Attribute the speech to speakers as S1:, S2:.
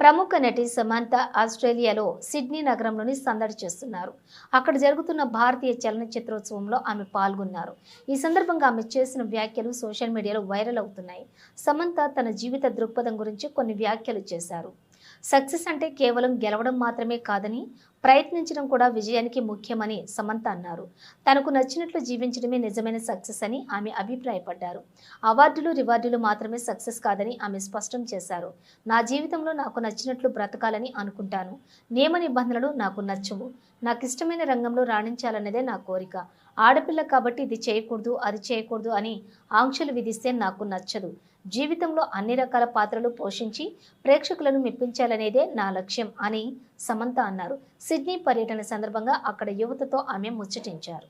S1: ప్రముఖ నటి సమంత ఆస్ట్రేలియాలో సిడ్నీ నగరంలోని సందడి చేస్తున్నారు. అక్కడ జరుగుతున్న భారతీయ చలనచిత్రోత్సవంలో ఆమె పాల్గొన్నారు. ఈ సందర్భంగా ఆమె చేసిన వ్యాఖ్యలు సోషల్ మీడియాలో వైరల్ అవుతున్నాయి. సమంత తన జీవిత దృక్పథం గురించి కొన్ని వ్యాఖ్యలు చేశారు. సక్సెస్ అంటే కేవలం గెలవడం మాత్రమే కాదని ప్రయత్నించడం కూడా విజయానికి ముఖ్యమని సమంత అన్నారు. తనకు నచ్చినట్లు జీవించడమే నిజమైన సక్సెస్ అని ఆమె అభిప్రాయపడ్డారు. అవార్డులు రివార్డులు మాత్రమే సక్సెస్ కాదని ఆమె స్పష్టం చేశారు. నా జీవితంలో నాకు నచ్చినట్లు బ్రతకాలని అనుకుంటాను. నియమ నిబంధనలు నాకు నచ్చవు. నాకు ఇష్టమైన రంగంలో రాణించాలన్నదే నా కోరిక. ఆడపిల్ల కాబట్టి ఇది చేయకూడదు అది చేయకూడదు అని ఆంక్షలు విధిస్తే నాకు నచ్చదు. జీవితంలో అన్ని రకాల పాత్రలు పోషించి ప్రేక్షకులను మెప్పించాలనేదే నా లక్ష్యం అని సమంత అన్నారు. సిడ్నీ పర్యటన సందర్భంగా అక్కడ యువతతో ఆమె ముచ్చటించారు.